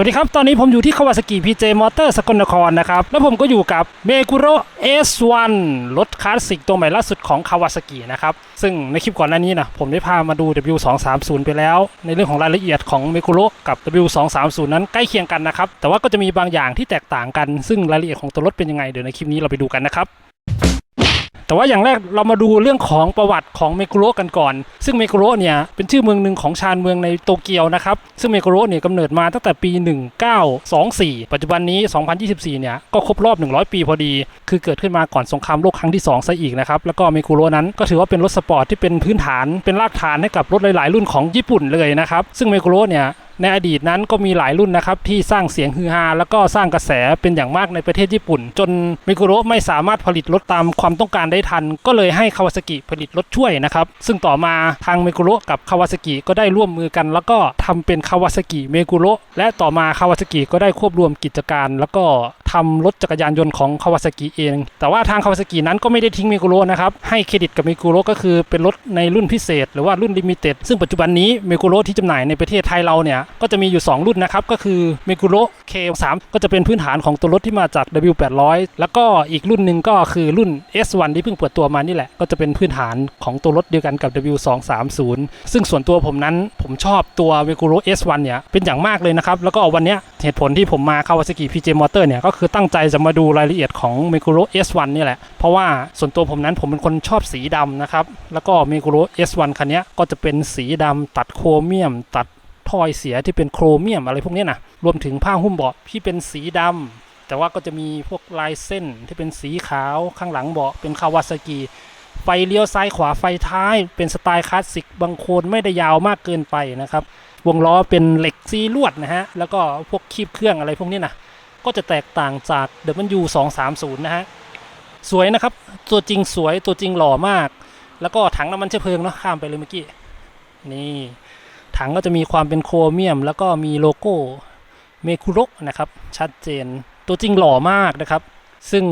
วัสดีครับ ตอนนี้ผมอยู่ที่คาวาซากิพีเจมอเตอร์สกลนครนะครับ แล้วผมก็อยู่กับเมกุโร S1 รถคลาสสิกตัวใหม่ล่าสุดของคาวาซากินะครับ ซึ่งในคลิปก่อนหน้านี้นะผมได้พามาดู W230 ไปแล้ว ในเรื่องของรายละเอียดของเมกุโรกับ W230 นั้นใกล้เคียงกันนะครับ แต่ว่าก็จะมีบางอย่างที่แตกต่างกัน ซึ่งรายละเอียดของตัวรถเป็นยังไงเดี๋ยวในคลิปนี้เราไปดูกันนะครับ แต่ว่าอย่างแรกเรามาดูเรื่องของประวัติของเมกุโรกันก่อน ซึ่งเมกุโรเนี่ยเป็นชื่อเมืองหนึ่งของชานเมืองในโตเกียวนะครับ ซึ่งเมกุโรเนี่ยกำเนิดมาตั้งแต่ปี 1924 ปัจจุบันนี้ 2024 เนี่ยก็ครบรอบ 100 ปีพอดี คือเกิดขึ้นมาก่อนสงครามโลกครั้งที่2ซะอีกนะครับ แล้วก็เมกุโรนั้นก็ถือว่าเป็นรถสปอร์ตที่เป็นพื้นฐาน เป็นรากฐานให้กับรถหลาย ๆ รุ่นของญี่ปุ่นเลยนะครับ ซึ่งเมกุโรเนี่ย ในอดีตนั้นก็มีหลายรุ่นนะครับที่สร้างเสียงฮือฮาแล้วก็สร้างกระแสเป็นอย่างมากในประเทศญี่ปุ่น จนมิกุโระไม่สามารถผลิตรถตามความต้องการได้ทัน ก็เลยให้คาวาซากิผลิตรถช่วยนะครับ ซึ่งต่อมาทางมิกุโระกับคาวาซากิก็ได้ร่วมมือกัน แล้วก็ทำเป็นคาวาซากิเมกุโระและต่อมาคาวาซากิก็ได้ควบรวมกิจการ แล้วก็ทำรถจักรยานยนต์ของคาวาซากิเอง แต่ว่าทางคาวาซากินั้นก็ไม่ได้ทิ้งมิกุโระนะครับให้เครดิตกับมิกุโระก็คือเป็นรถในรุ่นพิเศษ หรือว่ารุ่นลิมิเต็ดซึ่งปัจจุบันนี้มิกุโระที่จำหน่ายในประเทศไทยเราเนี่ยก็จะมีอยู่ 2 รุ่นนะครับ ก็คือ m e g u r o K3 ก็จะเป็นพื้นฐานของตัวรถที่มาจาก W800 แล้วก็อีกรุ่นหนึ่งก็คือรุ่น S1 ที่เพิ่งเปิดตัวมานี่แหละ ก็จะเป็นพื้นฐานของตัวรถเดียวกันกับ W230 ซึ่งส่วนตัวผมนั้นผมชอบตัว m e g u r o S1 เนี่ยเป็นอย่างมากเลยนะครับ แล้วก็วันนี้เหตุผลที่ผมมา Kawasaki PJ Motor เนี่ยก็คือตั้งใจจะมาดูรายละเอียดของ m e g u r o S1 นี่แหละ เพราะว่าส่วนตัวผมนั้นผมเป็นคนชอบสีดำนะครับแล้วก็ m e g u r o S1 คันเนี้ก็จะเป็นสีดำตัดโครเมียมตัด ถอยเสียที่เป็นโครเมียมอะไรพวกนี้นะรวมถึงผ้าหุ้มเบาะที่เป็นสีดำแต่ว่าก็จะมีพวกลายเส้นที่เป็นสีขาวข้างหลังเบาะเป็นคาวาซากิไฟเลี้ยวซ้ายขวาไฟท้าย เป็นสไตล์คลาสสิกบางโคนไม่ได้ยาวมากเกินไปนะครับวงล้อเป็นเหล็กซีลวดนะฮะแล้วก็พวกคีบเครื่องอะไรพวกนี้นะก็จะแตกต่างจาก W230 นะฮะสวยนะครับ ตัวจริงสวยตัวจริงหล่อมาก แล้วก็ถังน้ำมันเชื้อเพลิงเนาะข้ามไปเลยเมื่อกี้ นี่ ถังก็จะมีความเป็นโครเมียม แล้วก็มีโลโก้เมคุโรกนะครับชัดเจน ตัวจริงหล่อมากนะครับ ซึ่ง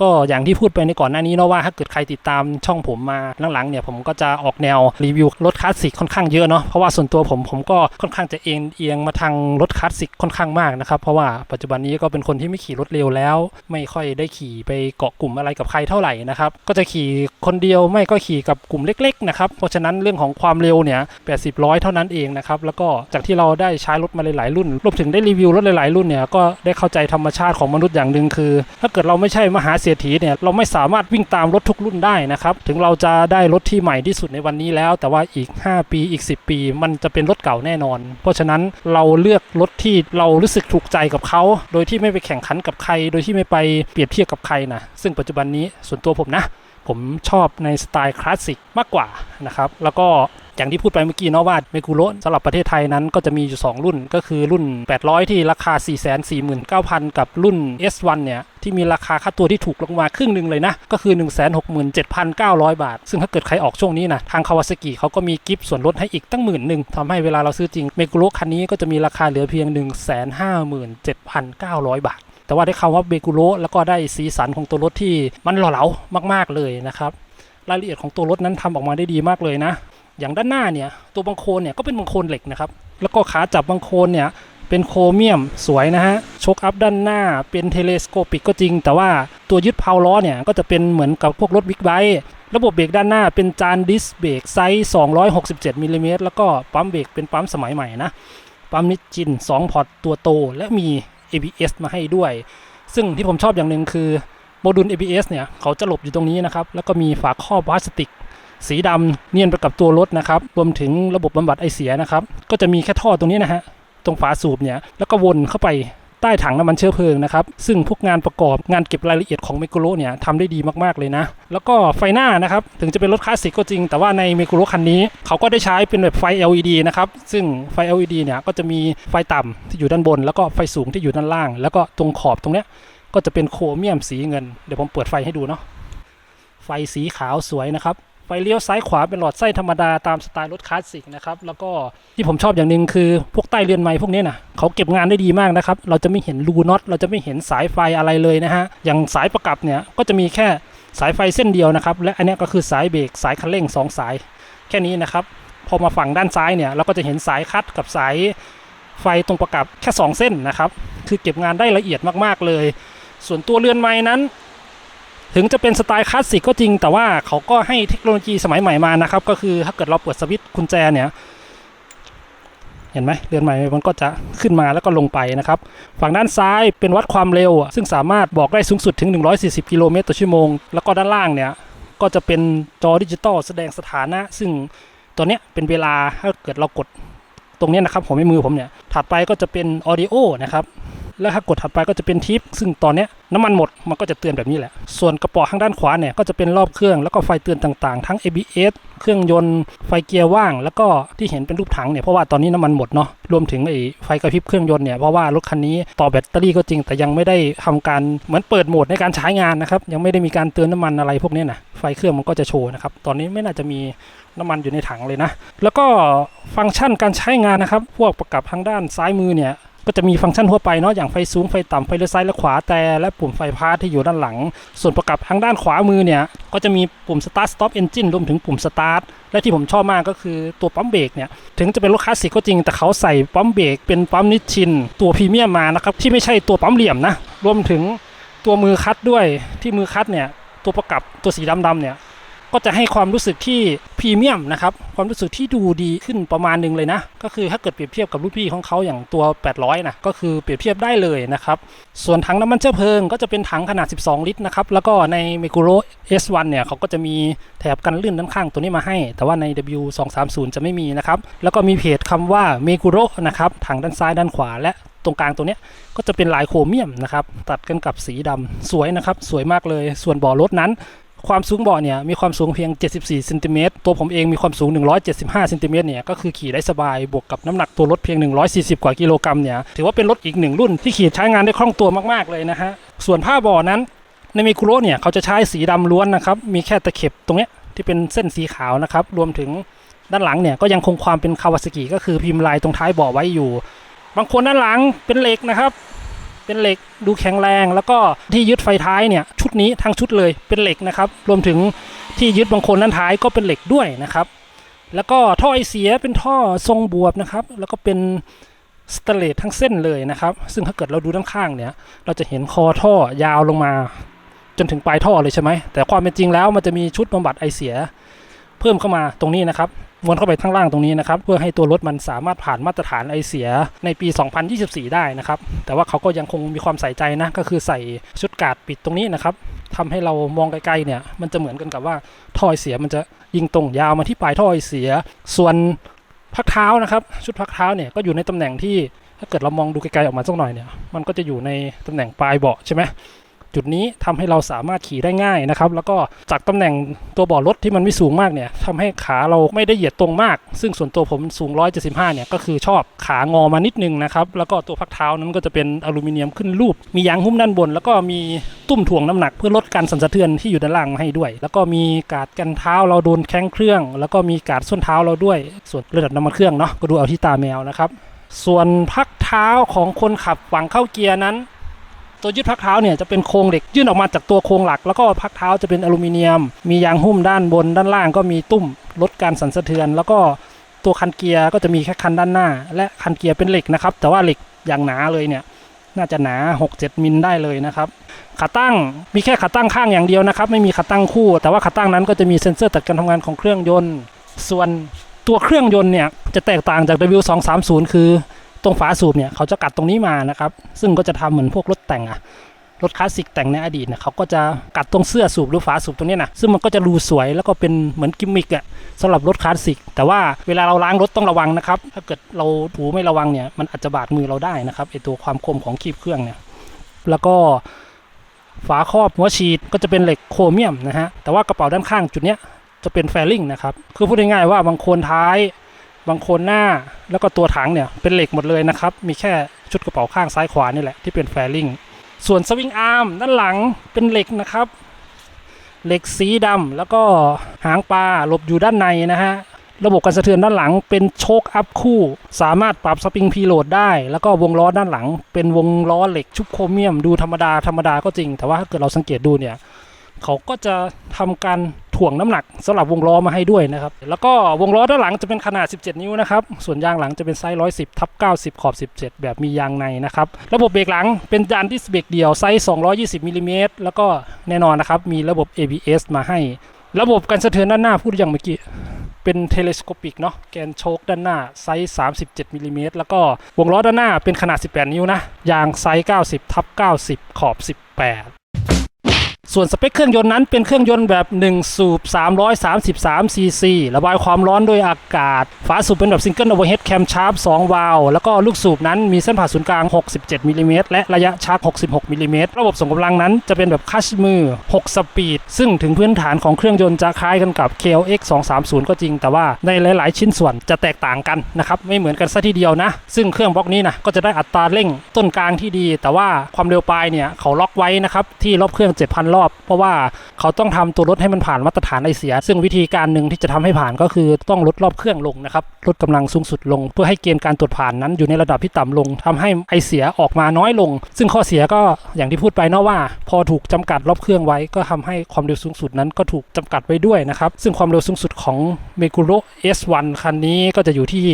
ก็อย่างที่พูดไปในก่อนหน้านี้เนาะว่าถ้าเกิดใครติดตามช่องผมมาหลังๆเนี่ยผมก็จะออกแนวรีวิวรถคลาสสิกค่อนข้างเยอะเนาะเพราะว่าส่วนตัวผมผมก็ค่อนข้างจะเอ็นเอียงมาทางรถคลาสสิกค่อนข้างมากนะครับเพราะว่าปัจจุบันนี้ก็เป็นคนที่ไม่ขี่รถเร็วแล้ว ไม่ค่อยได้ขี่ไปเกาะกลุ่มอะไรกับใครเท่าไหร่นะครับก็จะขี่คนเดียวไม่ก็ขี่กับกลุ่มเล็กๆนะครับเพราะฉะนั้นเรื่องของความเร็วเนี่ย80ร้อยเท่านั้นเองนะครับแล้วก็จากที่เราได้ใช้รถมาหลายๆรุ่นรวมถึงได้รีวิวรถหลายๆรุ่นเนี่ยก็ได้เข้าใจธรรมชาติของมนุษย์อย่างหนึ่งคือ ถ้าเกิดเราไม่ใช่มหาเศรษฐีเนี่ยเราไม่สามารถวิ่งตามรถทุกรุ่นได้นะครับถึงเราจะได้รถที่ใหม่ที่สุดในวันนี้แล้ว แต่ว่าอีก 5 ปีอีก 10 ปี มันจะเป็นรถเก่าแน่นอน เพราะฉะนั้นเราเลือกรถที่เรารู้สึกถูกใจกับเขา โดยที่ไม่ไปแข่งขันกับใคร โดยที่ไม่ไปเปรียบเทียบกับใครนะซึ่งปัจจุบันนี้ส่วนตัวผมนะ ผมชอบในสไตล์คลาสสิกมากกว่านะครับแล้วก็ อย่างที่พูดไปเมื่อกี้เนาะว่าเมกุโรสำหรับประเทศไทยนั้นก็จะมีอยู่ 2 รุ่นก็คือรุ่น 800 ที่ราคา 449,000 กับรุ่น S1 เนี่ยที่มีราคาค่าตัวที่ถูกลงมาครึ่งหนึ่งเลยนะ ก็คือ 167,900 บาท ซึ่งถ้าเกิดใครออกช่วงนี้นะ ทางคาวาซากิเขาก็มีกิฟต์ส่วนลดให้อีกตั้งหมื่นหนึ่งทำให้เวลาเราซื้อจริงเมกุโรคันนี้ก็จะมีราคาเหลือเพียง 157,900 บาท แต่ว่าได้คำว่าเบกุโรแล้วก็ได้สีสันของตัวรถที่มันหล่อเหลามากๆเลยนะครับรายละเอียดของตัวรถนั้นทำออกมาได้ดีมากเลยนะ อย่างด้านหน้าเนี่ยตัวบังโคลนเนี่ยก็เป็นบังโคลนเหล็กนะครับแล้วก็ขาจับบังโคลนเนี่ยเป็นโครเมียมสวยนะฮะชคอัพด้านหน้าเป็นเทเลสโคปิกก็จริง แต่ว่าตัวยึดเพาล้อเนี่ยก็จะเป็นเหมือนกับพวกรถบิ๊กไบค์ระบบเบรกด้านหน้าเป็นจานดิสเบรกไซส์ 267มิลลิเมตรแล้วก็ปั๊มเบรกเป็นปั๊มสมัยใหม่นะปั๊มนิจิน 2 พอร์ตตัวโต และมี ABS มาให้ด้วย ซึ่งที่ผมชอบอย่างหนึ่งคือโมดูล ABS เนี่ยเขาจะหลบอยู่ตรงนี้นะครับ แล้วก็มีฝาครอบพลาสติก สีดำเนียนไปกับตัวรถนะครับรวมถึงระบบบำบัดไอเสียนะครับ ก็จะมีแค่ท่อตรงนี้นะฮะตรงฝาสูบเนี่ยแล้วก็วนเข้าไปใต้ถังน้ำมันเชื้อเพลิงนะครับ ซึ่งพวกงานประกอบงานเก็บรายละเอียดของเมกุโรเนี่ยทำได้ดีมากๆเลยนะ แล้วก็ไฟหน้านะครับ ถึงจะเป็นรถคลาสสิกก็จริง แต่ว่าในเมกุโรคันนี้ เขาก็ได้ใช้เป็นแบบไฟ LED นะครับ ซึ่งไฟ LED เนี่ยก็จะมีไฟต่ำที่อยู่ด้านบน แล้วก็ไฟสูงที่อยู่ด้านล่าง แล้วก็ตรงขอบตรงเนี้ยก็จะเป็นโครเมียมสีเงิน เดี๋ยวผมเปิดไฟให้ดูเนาะไฟสีขาวสวยนะครับ ไฟเลี้ยวซ้ายขวาเป็นหลอดไส้ธรรมดาตามสไตล์รถคลาสสิกนะครับแล้วก็ที่ผมชอบอย่างหนึ่งคือพวกใต้เรือนไม้พวกนี้นะเขาเก็บงานได้ดีมากนะครับเราจะไม่เห็นรูน็อตเราจะไม่เห็นสายไฟอะไรเลยนะฮะอย่างสายประกับเนี่ยก็จะมีแค่สายไฟเส้นเดียวนะครับและอันนี้ก็คือสายเบรกสายคันเร่งสองสาย แค่นี้นะครับพอมาฝั่งด้านซ้ายเนี่ยเราก็จะเห็นสายคัดกับสายไฟตรงประกับแค่ 2 เส้นนะครับคือเก็บงานได้ละเอียดมากๆเลย ส่วนตัวเรือนไม้นั้น ถึงจะเป็นสไตล์คลาสสิกก็จริง แต่ว่าเขาก็ให้เทคโนโลยีสมัยใหม่มานะครับ ก็คือถ้าเกิดเราเปิดสวิตช์กุญแจเนี่ย เห็นไหมเรือนใหม่มันก็จะขึ้นมาแล้วก็ลงไปนะครับ ฝั่งด้านซ้ายเป็นวัดความเร็ว ซึ่งสามารถบอกได้สูงสุดถึง 140 กิโลเมตรต่อชั่วโมง แล้วก็ด้านล่างเนี่ยก็จะเป็นจอดิจิตอลแสดงสถานะ ซึ่งตัวเนี้ยเป็นเวลาถ้าเกิดเรากดตรงเนี้ยนะครับผมในมือผมเนี่ย ถัดไปก็จะเป็นออดิโอนะครับ แล้วถ้ากดถัดไปก็จะเป็นทิป ซึ่งตอนนี้น้ำมันหมดมันก็จะเตือนแบบนี้แหละ ส่วนกระป๋อข้างด้านขวาเนี่ยก็จะเป็นรอบเครื่องแล้วก็ไฟเตือนต่างๆ ทั้ง ABS เครื่องยนต์ไฟเกียร์ว่าง แล้วก็ที่เห็นเป็นรูปถังเนี่ยเพราะว่าตอนนี้น้ำมันหมดเนาะรวมถึงไอ้ไฟกระพริบเครื่องยนต์เนี่ยเพราะว่ารถคันนี้ต่อแบตเตอรี่ก็จริง แต่ยังไม่ได้ทำการเหมือนเปิดโหมดในการใช้งานนะครับยังไม่ได้มีการเตือนน้ำมันอะไรพวกนี้นะไฟเครื่องมันก็จะโชว์นะครับตอนนี้ไม่น่าจะมีน้ำมันอยู่ในถังเลยนะ แล้วก็ฟังก์ชันการใช้งานนะครับ พวกประกับทางด้านซ้ายมือเนี่ย ก็จะมีฟังก์ชันทั่วไปเนาะอย่างไฟสูงไฟต่ำไฟเลี้ยวซ้ายและขวาแต่และปุ่มไฟพาร์ทที่อยู่ด้านหลัง ส่วนประกับทางด้านขวามือเนี่ยก็จะมีปุ่ม start stop engine รวมถึงปุ่ม start และที่ผมชอบมากก็คือตัวปั๊มเบรกเนี่ยถึงจะเป็นรถคลาสสิกก็จริง แต่เขาใส่ปั๊มเบรกเป็นปั๊มนิชชิน ตัวพรีเมียมมานะครับที่ไม่ใช่ตัวปั๊มเหลี่ยมนะรวมถึงตัวมือคัดด้วยที่มือคัดเนี่ยตัวประกับตัวสีดำๆเนี่ย ก็จะให้ความรู้สึกที่พรีเมียมนะครับความรู้สึกที่ดูดีขึ้นประมาณหนึงเลยนะ ก็คือถ้าเกิดเปรียบเทียบกับรุ่นพี่ของเขาอย่างตัว 800นะก็คือเปรียบเทียบได้เลยนะครับส่วนถังน้ำมันเชื้อเพลิงก็จะเป็นถังขนาด 12 ลิตรนะครับแล้วก็ใน m e g u r o S1 เนี่ยเขาก็จะมีแถบกันลื่นด้านข้างตัวนี้มาให้ แต่ว่าใน W230 จะไม่มีนะครับแล้วก็มีเพจคำว่า m e g u r o นะครับถังด้านซ้ายด้านขวาและตรงกลางตัวนี้ก็จะเป็นลายโครเมียมนะครับตัดกันกับสีดำสวยนะครับสวยมากเลยส่วนบ่อรถนั้น ความสูงเบาะเนี่ยมีความสูงเพียง 74เซนติเมตรตัวผมเองมีความสูง 175เซนติเมตรเนี่ยก็คือขี่ได้สบายบวกกับน้ำหนักตัวรถเพียง 140 กว่ากิโลกรัมเนี่ยถือว่าเป็นรถอีกหนึ่งรุ่นที่ขี่ใช้งานได้คล่องตัวมากๆเลยนะฮะส่วนผ้าบาะนั้นในมิคุโรเนี่ยเขาจะใช้สีดำล้วนนะครับมีแค่ตะเข็บตรงเนี้ยที่เป็นเส้นสีขาวนะครับรวมถึงด้านหลังเนี่ยก็ยังคงความเป็นคาวาซากิก็คือพิมพ์ลายตรงท้ายเบาะไว้อยู่ บางคนด้านหลังเป็นเหล็กนะครับ เป็นเหล็กดูแข็งแรง แล้วก็ที่ยึดไฟท้ายเนี่ยชุดนี้ทั้งชุดเลยเป็นเหล็กนะครับรวมถึงที่ยึดบางคนด้านท้ายก็เป็นเหล็กด้วยนะครับ แล้วก็ท่อไอเสียเป็นท่อทรงบวบนะครับ แล้วก็เป็นสเตนเลสทั้งเส้นเลยนะครับ ซึ่งถ้าเกิดเราดูด้านข้างเนี่ย เราจะเห็นคอท่อยาวลงมา จนถึงปลายท่อเลยใช่ไหมแต่ความเป็นจริงแล้วมันจะมีชุดบำบัดไอเสีย เพิ่มเข้ามาตรงนี้นะครับ วนเข้าไปข้างล่างตรงนี้นะครับเพื่อให้ตัวรถมันสามารถผ่านมาตรฐานไอเสียในปี 2024 ได้นะครับแต่ว่าเขาก็ยังคงมีความใส่ใจนะก็คือใส่ชุดกาดปิดตรงนี้นะครับทำให้เรามองไกลๆเนี่ยมันจะเหมือนกันกับว่าท่อไอเสียมันจะยิงตรงยาวมาที่ปลายท่อไอเสีย ส่วนพักเท้านะครับ ชุดพักเท้าเนี่ยก็อยู่ในตำแหน่งที่ถ้าเกิดเรามองดูไกลๆออกมาสักหน่อยเนี่ยมันก็จะอยู่ในตำแหน่งปลายเบาะใช่ไหม จุดนี้ทำให้เราสามารถขี่ได้ง่ายนะครับ แล้วก็จากตำแหน่งตัวเบาะรถที่มันไม่สูงมากเนี่ยทำให้ขาเราไม่ได้เหยียดตรงมาก ซึ่งส่วนตัวผมสูง 175 เนี่ยก็คือชอบขางอมานิดนึงนะครับ แล้วก็ตัวพักเท้านั้นก็จะเป็นอลูมิเนียมขึ้นรูป มียางหุ้มด้านบน แล้วก็มีตุ้มถ่วงน้ำหนักเพื่อลดการสั่นสะเทือนที่อยู่ด้านล่างมาให้ด้วย แล้วก็มีกาดกันเท้าเราโดนแข้งเครื่อง แล้วก็มีกาดส้นเท้าเราด้วย ส่วนระดับน้ำมันเครื่องเนาะก็ดูเอาที่ตาแมวนะครับส่วนพักเท้าของคนขับฝั่งเข้าเกียร์นั้น ตัวยึดพักเท้าเนี่ยจะเป็นโครงเหล็กยื่นออกมาจากตัวโครงหลัก แล้วก็พักเท้าจะเป็นอลูมิเนียม มียางหุ้มด้านบนด้านล่างก็มีตุ้มลดการสั่นสะเทือน แล้วก็ตัวคันเกียร์ก็จะมีแค่คันด้านหน้า และคันเกียร์เป็นเหล็กนะครับแต่ว่าเหล็กอย่างหนาเลยเนี่ยน่าจะหนา 6-7 มิลได้เลยนะครับขาตั้งมีแค่ขาตั้งข้างอย่างเดียวนะครับ ไม่มีขาตั้งคู่ แต่ว่าขาตั้งนั้นก็จะมีเซ็นเซอร์ตัดการทำงานของเครื่องยนต์ ส่วนตัวเครื่องยนต์เนี่ยจะแตกต่างจาก W230 คือ ตรงฝาสูบเนี่ยเขาจะกัดตรงนี้มานะครับ ซึ่งก็จะทำเหมือนพวกรถแต่งอะรถคลาสสิกแต่งในอดีตเนี่ยเขาก็จะกัดตรงเสื้อสูบหรือฝาสูบตรงนี้นะซึ่งมันก็จะรูสวยแล้วก็เป็นเหมือนกิมมิกอะสำหรับรถคลาสสิก แต่ว่าเวลาเราล้างรถต้องระวังนะครับ ถ้าเกิดเราถูไม่ระวังเนี่ยมันอาจจะบาดมือเราได้นะครับไอตัวความคมของคีบเครื่องเนี่ยแล้วก็ฝาครอบหัวฉีดก็จะเป็นเหล็กโครเมียมนะฮะแต่ว่ากระเป๋าด้านข้างจุดเนี้ยจะเป็นแฟลิงนะครับคือพูดง่ายๆว่าบางคนท้าย บางคนหน้าแล้วก็ตัวถังเนี่ยเป็นเหล็กหมดเลยนะครับ มีแค่ชุดกระเป๋าข้างซ้ายขวานี่แหละที่เป็นแฟลิงส่วนสวิงอาร์มด้านหลังเป็นเหล็กนะครับ เหล็กสีดำแล้วก็หางปลาหลบอยู่ด้านในนะฮะระบบการสะเทือนด้านหลังเป็นโชคอัพคู่ สามารถปรับสปริงพีโหลดได้ แล้วก็วงล้อด้านหลัง เป็นวงล้อเหล็กชุบโครเมียมดูธรรมดาธรรมดาก็จริง แต่ว่าถ้าเกิดเราสังเกตดูเนี่ย เขาก็จะทำการ ถ่วงน้ำหนักสำหรับวงล้อมาให้ด้วยนะครับ แล้วก็วงล้อด้านหลังจะเป็นขนาด 17 นิ้วนะครับ ส่วนยางหลังจะเป็นไซส์110ทับ90 ขอบ 17 แบบมียางในนะครับ ระบบเบรกหลังเป็นจานดิสเบรกเดี่ยวไซส์ 220มิลลิเมตรแล้วก็แน่นอนนะครับมีระบบ ABS มาให้ ระบบกันสะเทือนด้านหน้าพูดอย่างเมื่อกี้เป็นเทเลสโคปิกเนาะแกนโชคด้านหน้าไซส์ 37มิลลิเมตรแล้วก็วงล้อด้านหน้าเป็นขนาด 18 นิ้วนะ ยางไซส์ 90ทับ90 ขอบ 18 ส่วนสเปคเครื่องยนต์นั้นเป็นเครื่องยนต์แบบ 1 สูบ 333 ซีซี ระบายความร้อนด้วยอากาศ ฝาสูบเป็นแบบซิงเกิลโอเวอร์เฮดแคมชาร์ป2วาล์วแล้วก็ลูกสูบนั้นมีเส้นผ่าศูนย์กลาง 67มิลลิเมตรและระยะชาร์จ66มิลลิเมตรระบบส่งกำลังนั้นจะเป็นแบบคัชมือ 6 สปีด ซึ่งถึงพื้นฐานของเครื่องยนต์จะคล้ายกันกับ KLX 230 ก็จริง แต่ว่าในหลาย ๆ ชิ้นส่วนจะแตกต่างกันนะครับไม่เหมือนกันซะทีเดียวนะ ซึ่งเครื่องบล็อกนี้นะก็จะได้อัตราเร่งต้นกลางที่ดี แต่ว่าความเร็วปลายเนี่ยเขาล็อกไว้นะครับที่รอบเครื่อง 7,000รอบ เพราะว่าเขาต้องทำตัวรถให้มันผ่านมาตรฐานไอเสีย ซึ่งวิธีการหนึ่งที่จะทำให้ผ่านก็คือต้องลดรอบเครื่องลงนะครับลดกำลังสูงสุดลง เพื่อให้เกณฑ์การตรวจผ่านนั้นอยู่ในระดับที่ต่ำลงทำให้ไอเสียออกมาน้อยลง ซึ่งข้อเสียก็อย่างที่พูดไปเนาะว่า พอถูกจำกัดรอบเครื่องไว้ก็ทำให้ความเร็วสูงสุดนั้นก็ถูกจำกัดไว้ด้วยนะครับซึ่งความเร็วสูงสุดของ m e g u r o S1 คันนี้ก็จะอยู่ที่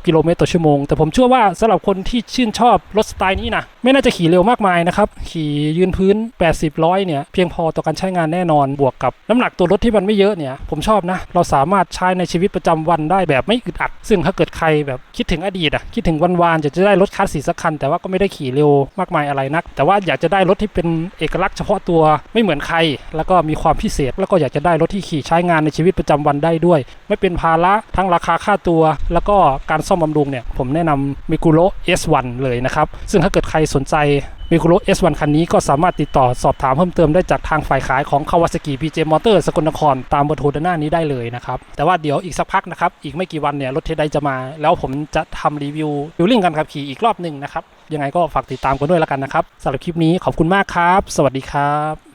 120 กิโลเมตรต่อชั่วโมง แต่ผมเชื่อว่าสำหรับคนที่ชื่นชอบรถสไตล์นี้นะไม่น่าจะขี่เร็วมากมายนะครับขี่ยืนพื้น 80ร้อยเนี่ยเพียียงพอต่อการใช้งานแน่นอนบวกกับน้ำหนักตัวรถที่มันไม่เยอะเนี่ยผมชอบนะ เราสามารถใช้ในชีวิตประจำวันได้แบบไม่อึดอัด ซึ่งถ้าเกิดใครแบบคิดถึงอดีตอะคิดถึงวันวานๆจะจะได้รถคลาสสีสักคัน แต่ว่าก็ไม่ได้ขี่เร็วมากมายอะไรนัก แต่ว่าอยากจะได้รถที่เป็นเอกลักษณ์เฉพาะตัวไม่เหมือนใคร แล้วก็มีความพิเศษ แล้วก็อยากจะได้รถที่ขี่ใช้งานในชีวิตประจำวันได้ด้วย ไม่เป็นภาระทั้งราคาค่าตัว แล้วก็การซ่อมบำรุงเนี่ยผมแนะนำมิกุโร S1 เลยนะครับซึ่งถ้าเกิดใครสนใจ มิคุโร S1 คันนี้ก็สามารถติดต่อสอบถามเพิ่มเติมได้จากทางฝ่ายขายของคาวาซากิ PJ Motor สกลนคร ตามเบอร์โทรด้านหน้านี้ได้เลยนะครับ แต่ว่าเดี๋ยวอีกสักพักนะครับ อีกไม่กี่วันเนี่ยรถเทสไดจะมา แล้วผมจะทำรีวิวดิวลิ่งกันขับขี่อีกรอบหนึ่งนะครับ ยังไงก็ฝากติดตามกันด้วยแล้วกันนะครับสำหรับคลิปนี้ขอบคุณมากครับ สวัสดีครับ